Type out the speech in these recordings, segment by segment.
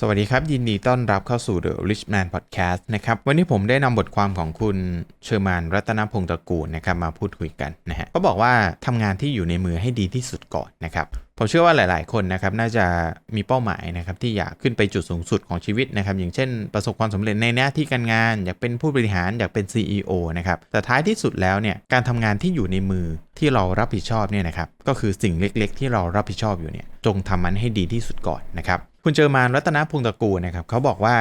สวัสดีครับ ยินดีต้อนรับเข้าสู่ The Rich Man Podcast นะครับ วันนี้ผมได้นำบทความของคุณเชอร์มานรัตนพงศ์ตระกูลนะครับมาพูดคุยกันนะฮะเขาบอกว่าทำงานที่อยู่ในมือให้ดีที่สุดก่อนนะครับผมเชื่อว่าหลาย ๆ คนนะครับน่าจะมีเป้าหมายนะครับที่อยากขึ้นไปจุดสูงสุดของชีวิตนะครับอย่างเช่นประสบความสำเร็จในหน้าที่การงาน อยากเป็นผู้บริหารอยากเป็น CEO นะครับแต่ท้ายที่สุดแล้วเนี่ยการทำงานที่อยู่ในมือที่เรารับผิดชอบเนี่ยนะครับก็คือสิ่งเล็ก ๆ ที่เรารับผิดชอบอยู่เนี่ยจงทำมันให้ดีที่สุดก่อนนะครับ คุณเจอมานรัตนพงศ์ตระกูลนะครับเขาบอกว่า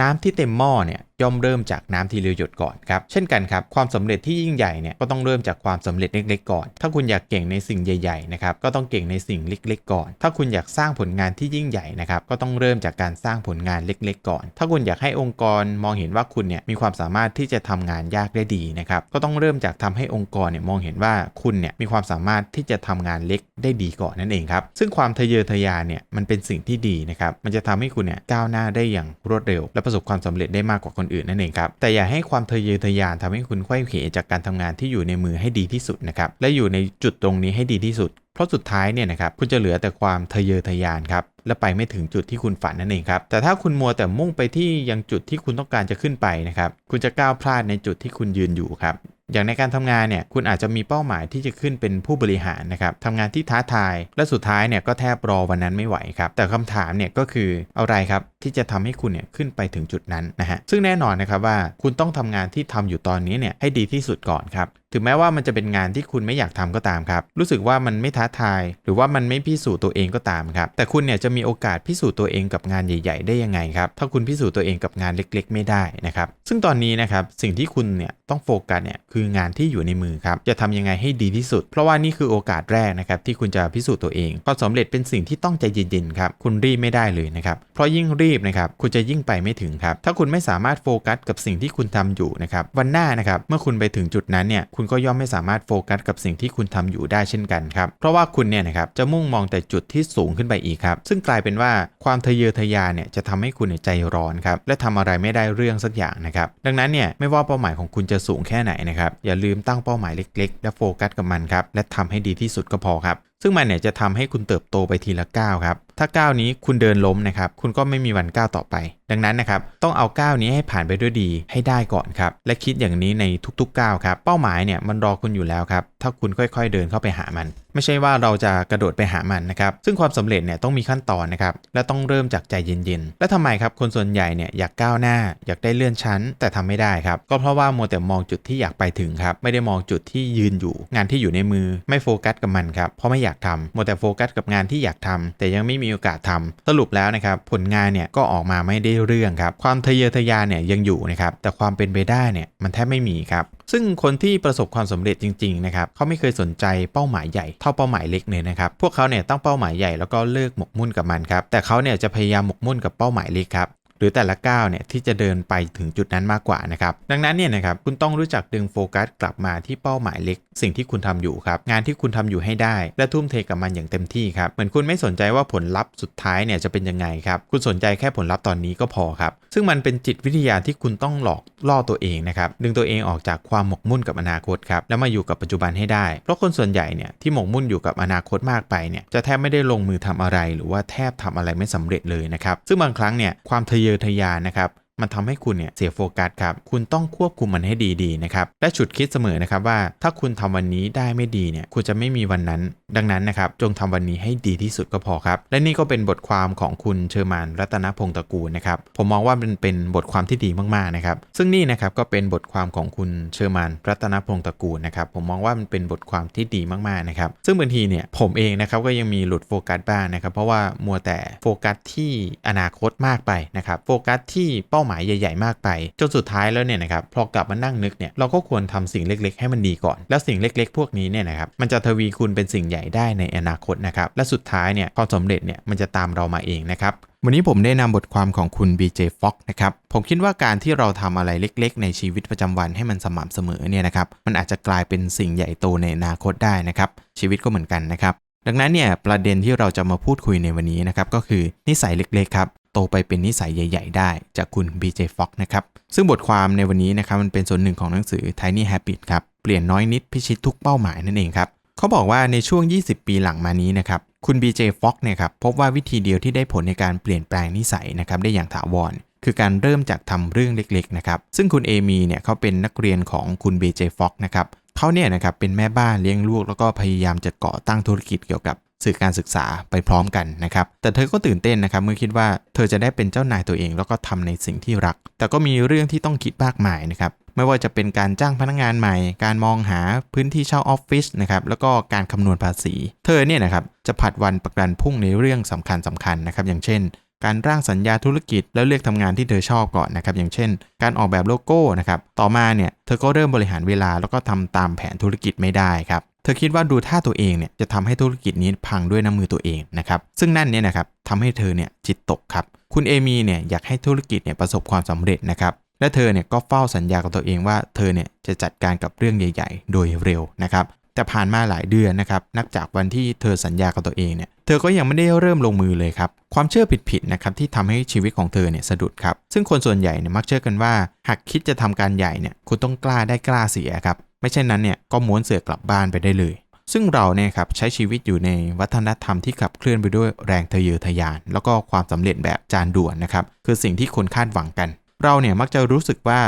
น้ำที่เต็มหม้อเนี่ย ย่อมเริ่มจากน้ำทีเดียวหยดก่อนครับ เช่นกันครับ ความสำเร็จที่ยิ่งใหญ่เนี่ยก็ต้องเริ่มจากความสำเร็จเล็กๆก่อน ถ้าคุณอยากเก่งในสิ่งใหญ่ๆนะครับก็ต้องเก่งในสิ่งเล็ก ๆ ก่อน ถ้าคุณอยากสร้างผลงานที่ยิ่งใหญ่นะครับก็ต้องเริ่มจากการสร้างผลงานเล็ก ๆ ก่อน ถ้าคุณอยากให้องค์กรมองเห็นว่าคุณเนี่ยมีความสามารถที่จะทำงานยากได้ดีนะครับก็ต้องเริ่มจากทำให้องค์กรเนี่ยมองเห็นว่าคุณเนี่ยมีความสามารถที่จะทำงานเล็กได้ดีก่อนนั่นเองครับซึ่งความทะเยอทะยานเนี่ยมันเป็นสิ่งที่ดีนะครับมันจะทำให้คุณเนี่ยก้าวหน้าได้อย่างรวดเร็ว และประสบความสำเร็จได้มากกว่าคนอื่นนั่นเองครับแต่อย่าให้ความทะเยอทะยานทำให้คุณไข้เขวจากการทำงานที่อยู่ในมือให้ดีที่สุดนะครับและอยู่ในจุดตรงนี้ให้ดีที่สุด เพราะสุดท้ายเนี่ยนะครับคุณจะเหลือแต่ความทะเยอทะยานครับและไปไม่ถึงจุดที่คุณฝันนั่นเองครับ แต่ถ้าคุณมัวแต่มุ่งไปที่ยังจุดที่คุณต้องการจะขึ้นไปนะครับ คุณจะก้าวพลาดในจุดที่คุณยืนอยู่ครับ อย่างในการทำงานเนี่ย คุณอาจจะมีเป้าหมายที่จะขึ้นเป็นผู้บริหารนะครับทำงานที่ท้าทาย และสุดท้ายเนี่ยก็แทบรอวันนั้นไม่ไหวครับ แต่คำถามเนี่ยก็คืออะไรครับที่จะทำให้คุณเนี่ยขึ้นไปถึงจุดนั้นนะฮะซึ่งแน่นอนนะครับว่าคุณต้องทำงานที่ทำอยู่ตอนนี้เนี่ยให้ดีที่สุดก่อนครับถึงแม้ว่ามันจะเป็นงานที่คุณไม่อยากทำก็ตามครับ รู้สึกว่ามันไม่ท้าทาย หรือว่ามันไม่พิสูจน์ตัวเองก็ตามครับ แต่คุณเนี่ยจะมีโอกาสพิสูจน์ตัวเองกับงานใหญ่ ๆ ได้ยังไงครับ ถ้าคุณพิสูจน์ตัวเองกับงานเล็ก ๆ ไม่ได้นะครับ ซึ่งตอนนี้นะครับสิ่งที่คุณเนี่ยต้องโฟกัสเนี่ยคืองานที่อยู่ในมือครับ จะทำยังไงให้ดีที่สุด เพราะว่านี่คือโอกาสแรกนะครับที่คุณจะพิสูจน์ตัวเองความสำเร็จเป็นสิ่งที่ต้องใจเย็นๆครับ คุณรีบไม่ได้เลยนะครับ เพราะยิ่งรีบนะครับคุณจะยิ่งไปไม่ถึงครับถ้าคุณไม่สามารถโฟกัสกับสิ่งที่คุณทำอยู่นะครับวันหน้านะครับเมื่อคุณไปถึงจุดนั้นเนี่ยคุณก็ย่อมไม่สามารถโฟกัสกับสิ่งที่คุณทำอยู่ได้เช่นกันครับเพราะว่าคุณเนี่ยนะครับจะมุ่งมองแต่จุดที่สูงขึ้นไปอีกครับซึ่งกลายเป็นว่าความทะเยอทะยานเนี่ยจะทำให้คุณใจร้อนครับและทำอะไรไม่ได้เรื่องสักอย่างนะครับดังนั้นเนี่ยไม่ว่าเป้าหมายของคุณจะสูงแค่ไหนนะครับอย่าลืมตั้งเป้าหมายเล็ก ๆ และโฟกัสกับมันครับและทำให้ดีที่สุดก็พอครับ ซึ่งมันเนี่ยจะทำให้คุณเติบโตไปทีละก้าวครับ ถ้าก้าวนี้คุณเดินล้มนะครับ คุณก็ไม่มีวันก้าวต่อไป ดังนั้นนะครับต้องเอาก้าวนี้ให้ผ่านไปด้วยดีให้ได้ก่อนครับและคิดอย่างนี้ในทุกๆก้าวครับเป้าหมายเนี่ยมันรอคุณอยู่แล้วครับถ้าคุณค่อยๆเดินเข้าไปหามัน ไม่ใช่ว่าเราจะกระโดดไปหามันนะครับซึ่งความสำเร็จเนี่ยต้องมีขั้นตอนนะครับและต้องเริ่มจากใจเย็นๆ และทำไมครับคนส่วนใหญ่เนี่ยอยากก้าวหน้า อยากได้เลื่อนชั้น แต่ทำไม่ได้ครับก็เพราะว่ามัวแต่มองจุดที่อยากไปถึงครับไม่ได้มองจุดที่ยืนอยู่ งานที่อยู่ในมือไม่โฟกัสกับมันครับเพราะไม่อยากทำมัวแต่โฟกัสกับงานที่อยากทำแต่ยังไม่มีโอกาสทำสรุปแล้วนะครับผลงานเนี่ยก็ออกมาไม่ได้เรื่องครับ ความทะเยอทะยานเนี่ยยังอยู่นะครับ แต่ความเป็นไปได้เนี่ยมันแทบไม่มีครับ ซึ่งคนที่ประสบความสำเร็จจริงๆนะครับเขาไม่เคยสนใจเป้าหมายใหญ่เท่าเป้าหมายเล็กเลยนะครับ พวกเขาเนี่ยตั้งเป้าหมายใหญ่แล้วก็เลิกหมกมุ่นกับมันครับ แต่เขาเนี่ยจะพยายามหมกมุ่นกับเป้าหมายเล็กครับ หรือแต่ละก้าวเนี่ยที่จะเดินไปถึงจุดนั้นมากกว่านะครับ ดังนั้นเนี่ยนะครับคุณต้องรู้จักดึงโฟกัสกลับมาที่เป้าหมายเล็ก สิ่งที่คุณทำอยู่ครับงานที่คุณทำอยู่ให้ได้ และทุ่มเทกับมันอย่างเต็มที่ครับเหมือนคุณไม่สนใจว่าผลลัพธ์สุดท้ายเนี่ยจะเป็นยังไงครับคุณสนใจแค่ผลลัพธ์ตอนนี้ก็พอครับซึ่งมันเป็นจิตวิทยาที่คุณต้องหลอกล่อตัวเองนะครับดึงตัวเองออกจากความหมกมุ่นกับอนาคตครับแล้วมาอยู่กับปัจจุบันให้ได้ เพราะคนส่วนใหญ่เนี่ยที่หมกมุ่นอยู่กับอนาคตมากไปเนี่ยจะแทบไม่ได้ลงมือทำอะไร หรือว่าแทบทำอะไรไม่สำเร็จเลยนะครับซึ่งบางครั้งเนี่ยความทะเยอทะยานนะครับ มันทำให้คุณเนี่ยเสียโฟกัสครับ คุณต้องควบคุมมันให้ดีๆนะครับ และฉุดคิดเสมอนะครับว่า ถ้าคุณทำวันนี้ได้ไม่ดีเนี่ย คุณจะไม่มีวันนั้น ดังนั้นนะครับ จงทำวันนี้ให้ดีที่สุดก็พอครับ และนี่ก็เป็นบทความของคุณเชอร์มานรัตนพงศ์ตระกูลนะครับ ผมมองว่ามันเป็นบทความที่ดีมากๆนะครับ ซึ่งนี่นะครับก็เป็นบทความของคุณเชอร์มานรัตนพงศ์ตระกูลนะครับ ผมมองว่ามันเป็นบทความที่ดีมากๆนะครับ ซึ่งบางทีเนี่ยผมเองนะครับก็ยังมีหลุดโฟกัสบ้างนะครับ เพราะว่ามัวแต่โฟกัสที่อนาคตมากไปนะครับ โฟกัสที่เป้าหมายใหญ่ๆมากไปจนสุดท้ายแล้วเนี่ยนะครับพอกลับมานั่งนึกเนี่ยเราก็ควรทำสิ่งเล็ก ๆ ให้มันดีก่อน แล้วสิ่งเล็ก ๆ พวกนี้เนี่ยนะครับมันจะทวีคูณเป็นสิ่งใหญ่ได้ในอนาคตนะครับและสุดท้ายเนี่ยความสำเร็จเนี่ยมันจะตามเรามาเองนะครับวันนี้ผมได้นำบทความของคุณ BJ Fox นะครับ ผมคิดว่าการที่เราทำอะไรเล็กๆ ในชีวิตประจำวันให้มันสม่ำเสมอเนี่ยนะครับ มันอาจจะกลายเป็นสิ่งใหญ่โตในอนาคตได้นะครับ ชีวิตก็เหมือนกันนะครับ ดังนั้นเนี่ยประเด็นที่เราจะมาพูดคุยในวันนี้นะครับก็คือนิสัยเล็กๆครับ โตไปเป็นนิสัยใหญ่ ๆ ได้จากคุณ BJ Fox นะครับ ซึ่งบทความในวันนี้นะครับมันเป็นส่วนหนึ่งของหนังสือ Tiny Habit ครับ เปลี่ยนน้อยนิดพิชิตทุกเป้าหมายนั่นเองครับ เขาบอกว่าในช่วง 20 ปีหลังมานี้นะครับ คุณ BJ Fox เนี่ยครับพบว่าวิธีเดียวที่ได้ผลในการเปลี่ยนแปลงนิสัยนะครับได้อย่างถาวร คือการเริ่มจากทำเรื่องเล็กๆนะครับซึ่งคุณเอมีเนี่ยเขาเป็นนักเรียนของคุณ BJ Fox นะครับเขาเนี่ยนะครับเป็นแม่บ้านเลี้ยงลูกแล้วก็พยายามจะก่อตั้งธุรกิจเกี่ยวกับ สื่อการศึกษาไปพร้อมกันนะครับ แต่เธอก็ตื่นเต้นนะครับ เมื่อคิดว่าเธอจะได้เป็นเจ้านายตัวเอง แล้วก็ทำในสิ่งที่รัก แต่ก็มีเรื่องที่ต้องคิดมากมายนะครับ ไม่ว่าจะเป็นการจ้างพนักงานใหม่ การมองหาพื้นที่เช่าออฟฟิศนะครับ แล้วก็การคำนวณภาษี เธอเนี่ยนะครับจะผัดวันประกันพุ่งในเรื่องสำคัญสำคัญนะครับ อย่างเช่นการร่างสัญญาธุรกิจแล้วเลือกทำงานที่เธอชอบก่อนนะครับ อย่างเช่น การออกแบบโลโก้นะครับ ต่อมาเนี่ยเธอก็เริ่มบริหารเวลาแล้วก็ทำตามแผนธุรกิจไม่ได้ครับ เธอคิดว่าดูท่าตัวเองเนี่ยจะทำให้ธุรกิจนี้พังด้วยน้ำมือตัวเองนะครับซึ่งนั่นเนี่ยนะครับทำให้เธอเนี่ยจิตตกครับคุณเอมีเนี่ยอยากให้ธุรกิจเนี่ยประสบความสำเร็จนะครับและเธอเนี่ยก็เฝ้าสัญญากับตัวเองว่าเธอเนี่ยจะจัดการกับเรื่องใหญ่ ๆ โดยเร็วนะครับแต่ผ่านมาหลายเดือนนะครับนับจากวันที่เธอสัญญากับตัวเองเนี่ย เธอก็ยังไม่ได้เริ่มลงมือเลยครับ ความเชื่อผิดๆนะครับที่ทำให้ชีวิตของเธอเนี่ยสะดุดครับ ซึ่งคนส่วนใหญ่เนี่ยมักเชื่อกันว่า หากคิดจะทำการใหญ่เนี่ยคุณต้องกล้าได้กล้าเสียครับ ไม่เช่นนั้นเนี่ยก็ม้วนเสือกลับบ้านไปได้เลย ซึ่งเราเนี่ยครับใช้ชีวิตอยู่ในวัฒนธรรมที่ขับเคลื่อนไปด้วยแรงทะเยอทะยาน แล้วก็ความสำเร็จแบบจานด่วนนะครับคือสิ่งที่คนคาดหวังกัน เราเนี่ยมักจะรู้สึกว่า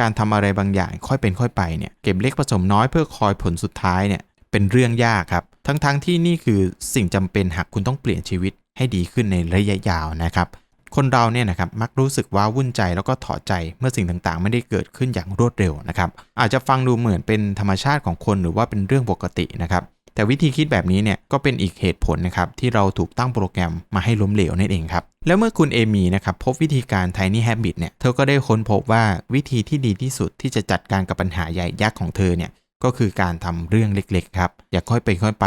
การทำอะไรบางอย่างค่อยเป็นค่อยไปเนี่ยเก็บเล็กผสมน้อยเพื่อคอยผลสุดท้ายเนี่ยเป็นเรื่องยากครับ ทั้งๆทที่นี่คือสิ่งจำเป็นหากคุณต้องเปลี่ยนชีวิตให้ดีขึ้นในระยะยาวนะครับ คนเราเนี่ยนะครับมักรู้สึกว่าวุ่นใจแล้วก็ถอดใจเมื่อสิ่งต่างๆ ไม่ได้เกิดขึ้นอย่างรวดเร็วนะครับ อาจจะฟังดูเหมือนเป็นธรรมชาติของคนหรือว่าเป็นเรื่องปกตินะครับ แต่วิธีคิดแบบนี้เนี่ยก็เป็นอีกเหตุผลนะครับที่เราถูกตั้งโปรแกรมมาให้ล้มเหลวนั่นเองครับแล้วเมื่อคุณเอมีนะครับพบวิธีการ Tiny Habit เนี่ยเธอก็ได้ค้นพบว่าวิธีที่ดีที่สุดที่จะจัดการกับปัญหาใหญ่ยักษ์ของเธอเนี่ย ก็คือการทำเรื่องเล็กๆครับ อย่าค่อยไปค่อยไป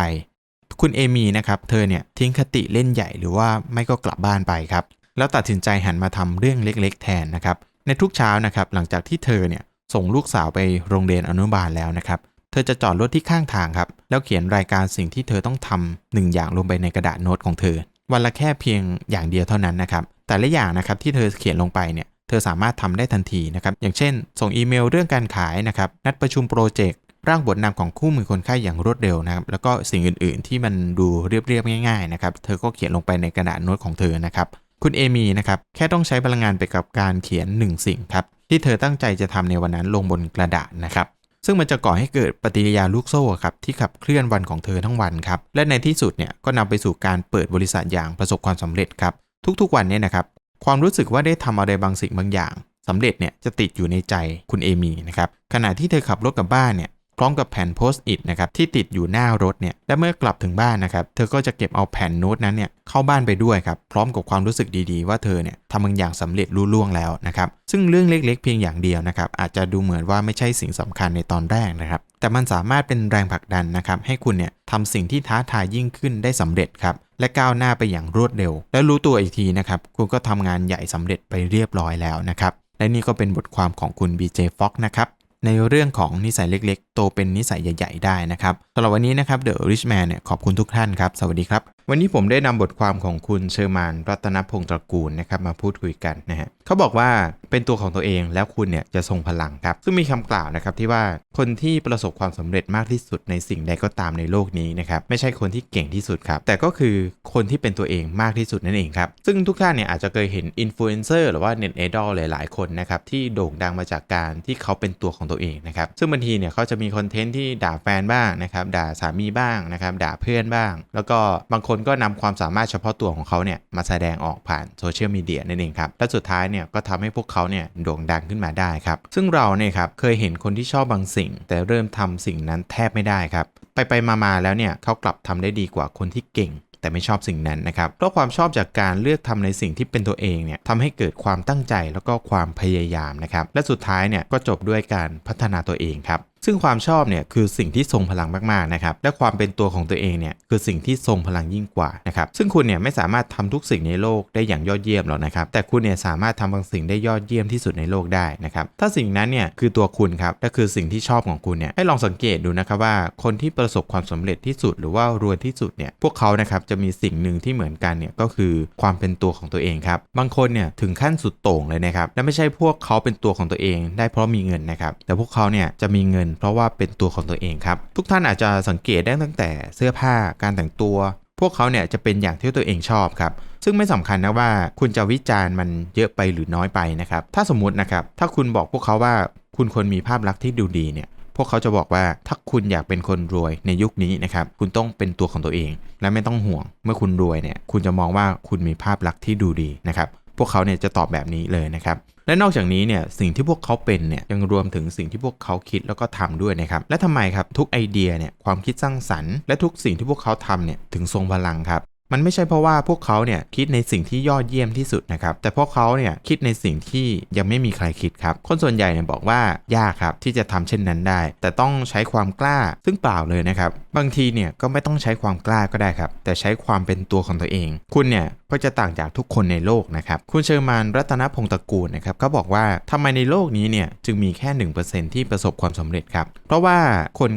คุณเอมีนะครับเธอเนี่ยทิ้งคติเล่นใหญ่หรือว่าไม่ก็กลับบ้านไปครับ แล้วตัดสินใจหันมาทำเรื่องเล็ก ๆ แทนนะครับ ในทุกเช้านะครับหลังจากที่เธอเนี่ยส่งลูกสาวไปโรงเรียนอนุบาลแล้วนะครับเธอจะจอดรถที่ข้างทางครับ แล้วเขียนรายการสิ่งที่เธอต้องทำหนึ่งอย่างลงไปในกระดาษโน้ตของเธอ วันละแค่เพียงอย่างเดียวเท่านั้นนะครับ แต่ละอย่างนะครับที่เธอเขียนลงไปเนี่ย เธอสามารถทำได้ทันทีนะครับ อย่างเช่น ส่งอีเมลเรื่องการขายนะครับ นัดประชุมโปรเจกต์ ร่างบทนำของคู่มือคนไข้อย่างรวดเร็วนะครับแล้วก็สิ่งอื่นๆ ที่มันดูเรียบๆง่ายๆนะครับเธอก็เขียนลงไปในกระดาษโน้ตของเธอนะครับคุณเอมีนะครับแค่ต้องใช้พลังงานไปกับการเขียน 1 สิ่งครับที่เธอตั้งใจจะทำในวันนั้นลงบนกระดาษนะครับซึ่งมันจะก่อให้เกิดปฏิกิริยาลูกโซ่ครับที่ขับเคลื่อนวันของเธอทั้งวันครับและในที่สุดเนี่ยก็นำไปสู่การเปิดบริษัทอย่างประสบความสำเร็จครับทุกๆวันเนี่ยนะครับความรู้สึกว่าได้ทำอะไรบางสิ่งบางอย่างสำเร็จเนี่ยจะติดอยู่ในใจคุณเอมีนะครับขณะที่เธอขับรถกลับบ้านเนี่ย พร้อมกับแผ่นโพสต์อิทนะครับที่ติดอยู่หน้ารถเนี่ยและเมื่อกลับถึงบ้านนะครับเธอก็จะเก็บเอาแผ่นโน้ตนั้นเนี่ยเข้าบ้านไปด้วยครับพร้อมกับความรู้สึกดีๆ ว่าเธอเนี่ยทำบางอย่างสำเร็จรุ่ล่วงแล้วนะครับซึ่งเรื่องเล็กๆ เพียงอย่างเดียวนะครับอาจจะดูเหมือนว่าไม่ใช่สิ่งสำคัญในตอนแรกนะครับแต่มันสามารถเป็นแรงผลักดันนะครับให้คุณเนี่ยทำสิ่งที่ท้าทายยิ่งขึ้นได้สำเร็จครับและก้าวหน้าไปอย่างรวดเร็ว แล้วรู้ตัวอีกทีนะครับคุณก็ทำงานใหญ่สำเร็จไปเรียบร้อยแล้วนะครับและนี่ก็เป็นบทความของคุณ BJ Fox นะครับ ในเรื่องของนิสัยเล็กๆ โตเป็นนิสัยใหญ่ ๆ ได้นะครับสำหรับวันนี้นะครับ The Rich Man เนี่ยขอบคุณทุกท่านครับ สวัสดีครับ วันนี้ผมได้นำบทความของคุณเชอร์มานรัตนพงศ์ตระกูลนะครับมาพูดคุยกันนะฮะเขาบอกว่าเป็นตัวของตัวเองแล้วคุณเนี่ยจะทรงพลังครับ ซึ่งมีคำกล่าวนะครับที่ว่าคนที่ประสบความสำเร็จมากที่สุดในสิ่งใดก็ตามในโลกนี้นะครับไม่ใช่คนที่เก่งที่สุดครับ แต่ก็คือคนที่เป็นตัวเองมากที่สุดนั่นเองครับซึ่งทุกท่านเนี่ยอาจจะเคยเห็นอินฟลูเอนเซอร์หรือว่าเน็ตไอดอลหลายๆ คนนะครับที่โด่งดังมาจากการที่เขาเป็นตัวของตัวเองนะครับซึ่งบางทีเนี่ยเขาจะมีคอนเทนต์ที่ด่าแฟนบ้างนะครับด่าสามีบ้างนะครับด่าเพื่อนบ้าง แล้วก็บางคนก็นำความสามารถเฉพาะตัวของเขาเนี่ยมาแสดงออกผ่านโซเชียลมีเดียนั่นเองครับ และสุดท้ายเนี่ยก็ทำให้พวกเขาเนี่ยโด่งดังขึ้นมาได้ครับ ซึ่งเราเนี่ยครับเคยเห็นคนที่ชอบบางสิ่ง แต่เริ่มทำสิ่งนั้นแทบไม่ได้ครับ ไปไปมาๆแล้วเนี่ยเขากลับทำได้ดีกว่าคนที่เก่งแต่ไม่ชอบสิ่งนั้นนะครับ เพราะความชอบจากการเลือกทำในสิ่งที่เป็นตัวเองเนี่ยทำให้เกิดความตั้งใจแล้วก็ความพยายามนะครับ และสุดท้ายเนี่ยก็จบด้วยการพัฒนาตัวเองครับซึ่งความชอบเนี่ยคือสิ่งที่ทรงพลังมากๆนะครับและความเป็นตัวของตัวเองเนี่ยคือสิ่งที่ทรงพลังยิ่งกว่านะครับซึ่งคุณเนี่ยไม่สามารถทำทุกสิ่งในโลกได้อย่างยอดเยี่ยมหรอกนะครับแต่คุณเนี่ยสามารถทำบางสิ่งได้ยอดเยี่ยมที่สุดในโลกได้นะครับถ้าสิ่งนั้นเนี่ยคือตัวคุณครับและคือสิ่งที่ชอบของคุณเนี่ยให้ลองสังเกตดูนะครับว่าคนที่ประสบความสำเร็จที่สุดหรือว่ารวยที่สุดเนี่ยพวกเขานะครับจะมีสิ่งหนึ่งที่เหมือนกันเนี่ยก็คือความเป็นตัวของตัวเองครับบางคนเนี่ยถึงขั้นสุดโต่งเลยนะครับและไม่ใช่พวกเขาเป็นตัวของตัวเอง ได้เพราะมีเงินนะครับแต่พวกเขาเนี่ยจะมีเงินน เพราะว่าเป็นตัวของตัวเองครับ ทุกท่านอาจจะสังเกตได้ตั้งแต่เสื้อผ้าการแต่งตัว พวกเขาเนี่ยจะเป็นอย่างที่ตัวเองชอบครับซึ่งไม่สำคัญนะว่าคุณจะวิจารณ์มันเยอะไปหรือน้อยไปนะครับ ถ้าสมมตินะครับ ถ้าคุณบอกพวกเขาว่าคุณควรมีภาพลักษณ์ที่ดูดีเนี่ย พวกเขาจะบอกว่าถ้าคุณอยากเป็นคนรวยในยุคนี้นะครับ คุณต้องเป็นตัวของตัวเอง และไม่ต้องห่วง เมื่อคุณรวยเนี่ย คุณจะมองว่าคุณมีภาพลักษณ์ที่ดูดีนะครับ พวกเขาเนี่ยจะตอบแบบนี้เลยนะครับและนอกจากนี้เนี่ยสิ่งที่พวกเขาเป็นเนี่ยยังรวมถึงสิ่งที่พวกเขาคิดแล้วก็ทำด้วยนะครับและทำไมครับทุกไอเดียเนี่ยความคิดสร้างสรรค์และทุกสิ่งที่พวกเขาทำเนี่ยถึงทรงพลังครับมันไม่ใช่เพราะว่าพวกเขาเนี่ยคิดในสิ่งที่ยอดเยี่ยมที่สุดนะครับ แต่พวกเขาเนี่ยคิดในสิ่งที่ยังไม่มีใครคิดครับ คนส่วนใหญ่เนี่ยบอกว่ายากครับที่จะทำเช่นนั้นได้ แต่ต้องใช้ความกล้าซึ่งเปล่าเลยนะครับ บางทีเนี่ยก็ไม่ต้องใช้ความกล้าก็ได้ครับ แต่ใช้ความเป็นตัวของตัวเอง คุณเนี่ยก็จะต่างจากทุกคนในโลกนะครับคุณเชอร์มานรัตนพงศ์ตระกูลนะครับเขาบอกว่าทำไมในโลกนี้เนี่ยจึงมีแค่ 1%ที่ประสบความสำเร็จครับเพราะว่าคน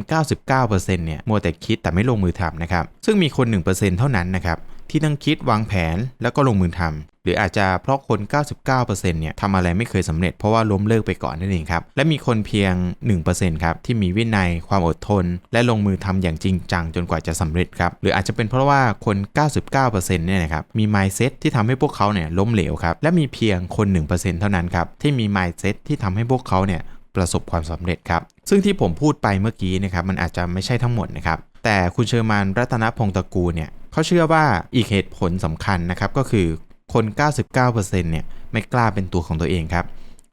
99%เนี่ยมัวแต่คิดแต่ไม่ลงมือทำนะครับซึ่งมีคน 1%เท่านั้นนะครับ ที่ต้องคิดวางแผนแล้วก็ลงมือทำหรืออาจจะเพราะคน 99%เนี่ยทำอะไรไม่เคยสำเร็จเพราะว่าล้มเลิกไปก่อนนั่นเองครับและมีคนเพียง 1%ครับที่มีวินัยความอดทน และลงมือทำอย่างจริงจังจนกว่าจะสำเร็จครับหรืออาจจะเป็นเพราะว่าคน 99%เนี่ยนะครับมี mindset ที่ทำให้พวกเขาเนี่ยล้มเหลวครับและมีเพียงคน 1%เท่านั้นครับที่มี mindset ที่ทำให้พวกเขาเนี่ยประสบความสำเร็จครับซึ่งที่ผมพูดไปเมื่อกี้นะครับมันอาจจะไม่ใช่ทั้งหมดนะครับ แต่คุณเชอร์มานรัตนพงศ์ตระกูลเนี่ยเขาเชื่อว่าอีกเหตุผลสำคัญนะครับ ก็คือคน 99%เนี่ยไม่กล้าเป็นตัวของตัวเองครับ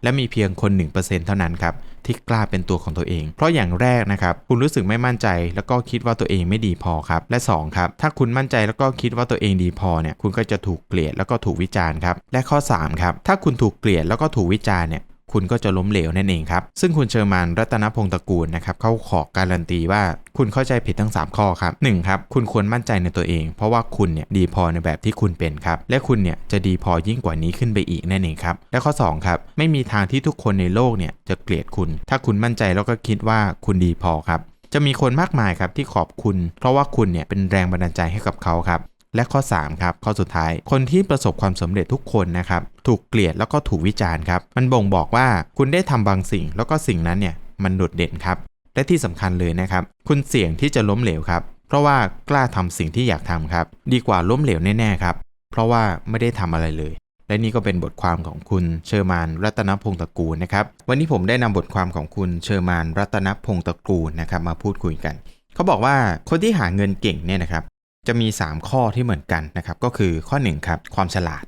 และมีเพียงคน 1%เท่านั้นครับที่กล้าเป็นตัวของตัวเอง เพราะอย่างแรกนะครับ คุณรู้สึกไม่มั่นใจ แล้วก็คิดว่าตัวเองไม่ดีพอครับ และ 2 ครับ ถ้าคุณมั่นใจแล้วก็คิดว่าตัวเองดีพอเนี่ย คุณก็จะถูกเกลียดแล้วก็ถูกวิจารณ์ครับ และข้อ 3 ครับ ถ้าคุณถูกเกลียดแล้วก็ถูกวิจารณ์เนี่ย คุณก็จะล้มเหลวนั่นเองครับ ซึ่งคุณเชอร์มานรัตนพงศ์ตระกูลนะครับเขาขอการันตีว่าคุณเข้าใจผิดทั้ง 3 ข้อครับ1ครับคุณควรมั่นใจในตัวเอง เพราะว่าคุณเนี่ยดีพอในแบบที่คุณเป็นครับ และคุณเนี่ยจะดีพอยิ่งกว่านี้ขึ้นไปอีกนั่นเองครับ และข้อ2ครับไม่มีทางที่ทุกคนในโลกเนี่ยจะเกลียดคุณ ถ้าคุณมั่นใจแล้วก็คิดว่าคุณดีพอครับจะมีคนมากมายครับที่ขอบคุณ เพราะว่าคุณเนี่ยเป็นแรงบันดาลใจให้กับเขาครับ และข้อ3ครับข้อสุดท้าย คนที่ประสบความสำเร็จทุกคนนะครับถูกเกลียดแล้วก็ถูกวิจารณ์ครับมันบ่งบอกว่าคุณได้ทำบางสิ่ง แล้วก็สิ่งนั้นเนี่ยมันโดดเด่นครับและที่สำคัญเลยนะครับคุณเสี่ยงที่จะล้มเหลวครับเพราะว่ากล้าทำสิ่งที่อยากทำครับ ดีกว่าล้มเหลวแน่ๆครับเพราะว่าไม่ได้ทำอะไรเลยและนี่ก็เป็นบทความของคุณเชอร์มานรัตนพงศ์ตระกูลนะครับ วันนี้ผมได้นำบทความของคุณเชอร์มานรัตนพงศ์ตระกูลนะครับมาพูดคุยกัน เขาบอกว่าคนที่หาเงินเก่งเนี่ยนะครับ จะมี 3 ข้อที่เหมือนกันนะครับก็คือข้อ1ครับความฉลาด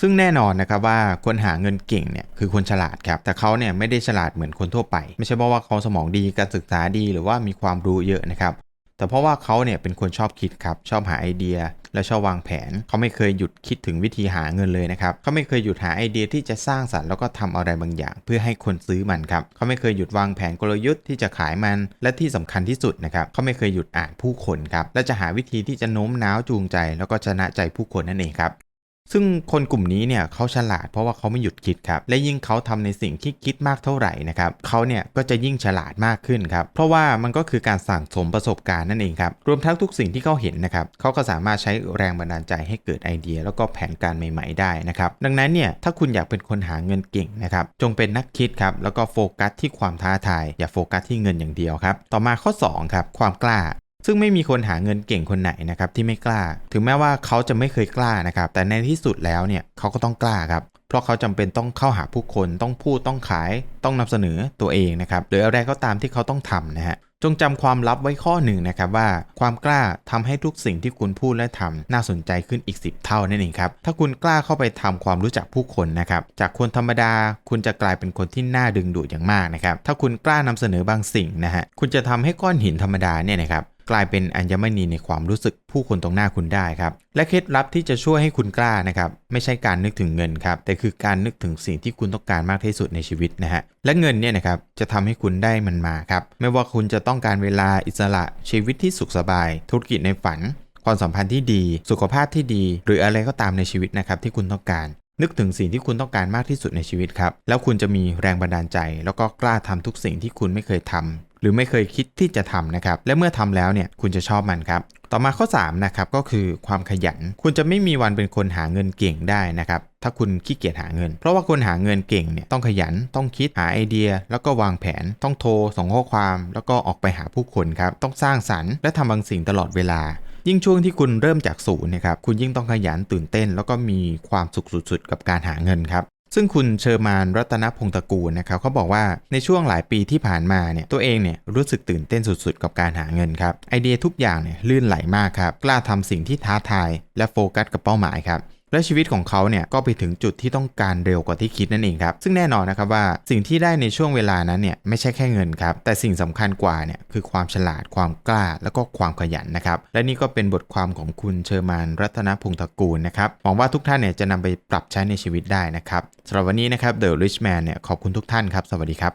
ซึ่งแน่นอนนะครับว่าคนหาเงินเก่งเนี่ยคือคนฉลาดครับแต่เขาเนี่ยไม่ได้ฉลาดเหมือนคนทั่วไป ไม่ใช่เพราะว่าเขาสมองดีการศึกษาดี หรือว่ามีความรู้เยอะนะครับ แต่เพราะว่าเขาเนี่ยเป็นคนชอบคิดครับ ชอบหาไอเดีย และชอบวางแผน เขาไม่เคยหยุดคิดถึงวิธีหาเงินเลยนะครับ เขาไม่เคยหยุดหาไอเดียที่จะสร้างสรรค์แล้วก็ทำอะไรบางอย่าง เพื่อให้คนซื้อมันครับ เขาไม่เคยหยุดวางแผนกลยุทธ์ที่จะขายมัน และที่สำคัญที่สุดนะครับ เขาไม่เคยหยุดอ่านผู้คนครับ และจะหาวิธีที่จะโน้มน้าวจูงใจ แล้วก็ชนะใจผู้คนนั่นเองครับ ซึ่งคนกลุ่มนี้เนี่ยเขาฉลาดเพราะว่าเขาไม่หยุดคิดครับ และยิ่งเขาทำในสิ่งที่คิดมากเท่าไหร่นะครับเขาเนี่ยก็จะยิ่งฉลาดมากขึ้นครับ เพราะว่ามันก็คือการสั่งสมประสบการณ์นั่นเองครับ รวมทั้งทุกสิ่งที่เขาเห็นนะครับเขาก็สามารถใช้แรงบันดาลใจให้เกิดไอเดีย แล้วก็แผนการใหม่ ๆ ได้นะครับ ดังนั้นเนี่ยถ้าคุณอยากเป็นคนหาเงินเก่งนะครับ จงเป็นนักคิดครับ แล้วก็โฟกัสที่ความท้าทาย อย่าโฟกัสที่เงินอย่างเดียวครับ ต่อมาข้อ2ครับ ความกล้า ซึ่งไม่มีคนหาเงินเก่งคนไหนนะครับที่ไม่กล้า ถึงแม้ว่าเขาจะไม่เคยกล้านะครับ แต่ในที่สุดแล้วเนี่ยเขาก็ต้องกล้าครับ เพราะเขาจำเป็นต้องเข้าหาผู้คน ต้องพูด ต้องขาย ต้องนำเสนอตัวเองนะครับหรืออะไรก็ตามที่เขาต้องทำนะฮะ จงจำความลับไว้ข้อหนึ่งนะครับว่า ความกล้าทำให้ทุกสิ่งที่คุณพูดและทำน่าสนใจขึ้นอีก 10 เท่านั่นเองครับ ถ้าคุณกล้าเข้าไปทำความรู้จักผู้คนนะครับ จากคนธรรมดา คุณจะกลายเป็นคนที่น่าดึงดูดอย่างมากนะครับ ถ้าคุณกล้านำเสนอบางสิ่งนะฮะ คุณจะทำให้ก้อนหินธรรมดาเนี่ยนะครับ กลายเป็นอัญมณีในความรู้สึกผู้คนตรงหน้าคุณได้ครับ และเคล็ดลับที่จะช่วยให้คุณกล้านะครับไม่ใช่การนึกถึงเงินครับแต่คือการนึกถึงสิ่งที่คุณต้องการมากที่สุดในชีวิตนะฮะและเงินเนี่ยนะครับจะทำให้คุณได้มันมาครับไม่ว่าคุณจะต้องการเวลาอิสระชีวิตที่สุขสบาย ธุรกิจในฝัน ความสัมพันธ์ที่ดี สุขภาพที่ดี หรืออะไรก็ตามในชีวิตนะครับที่คุณต้องการนึกถึงสิ่งที่คุณต้องการมากที่สุดในชีวิตครับ แล้วคุณจะมีแรงบันดาลใจ แล้วก็กล้าทำทุกสิ่งที่คุณไม่เคยทำ หรือไม่เคยคิดที่จะทำนะครับ และเมื่อทำแล้วเนี่ยคุณจะชอบมันครับต่อมาข้อ3นะครับก็คือความขยัน คุณจะไม่มีวันเป็นคนหาเงินเก่งได้นะครับถ้าคุณขี้เกียจหาเงิน เพราะว่าคนหาเงินเก่งเนี่ยต้องขยันต้องคิดหาไอเดีย แล้วก็วางแผนต้องโทรส่งข้อความ แล้วก็ออกไปหาผู้คนครับต้องสร้างสรรค์และทำบางสิ่งตลอดเวลา ยิ่งช่วงที่คุณเริ่มจากศูนย์นะครับคุณยิ่งต้องขยันตื่นเต้น แล้วก็มีความสุขสุดๆ กับการหาเงินครับ ซึ่งคุณเชอร์มานรัตนพงศ์ตระกูลนะครับเขาบอกว่าในช่วงหลายปีที่ผ่านมาเนี่ยตัวเองเนี่ยรู้สึกตื่นเต้นสุดๆ กับการหาเงินครับไอเดียทุกอย่างเนี่ยลื่นไหลมากครับกล้าทำสิ่งที่ท้าทาย และโฟกัสกับเป้าหมายครับ และชีวิตของเขาเนี่ยก็ไปถึงจุดที่ต้องการเร็วกว่าที่คิดนั่นเองครับ ซึ่งแน่นอนนะครับว่าสิ่งที่ได้ในช่วงเวลานั้นเนี่ยไม่ใช่แค่เงินครับ แต่สิ่งสำคัญกว่าเนี่ยคือความฉลาดความกล้า แล้วก็ความขยันนะครับ และนี่ก็เป็นบทความของคุณเชอร์มานรัตนพงศ์ตระกูลนะครับหวังว่าทุกท่านเนี่ยจะนำไปปรับใช้ในชีวิตได้นะครับสำหรับวันนี้นะครับ The Rich Man เนี่ยขอบคุณทุกท่านครับ สวัสดีครับ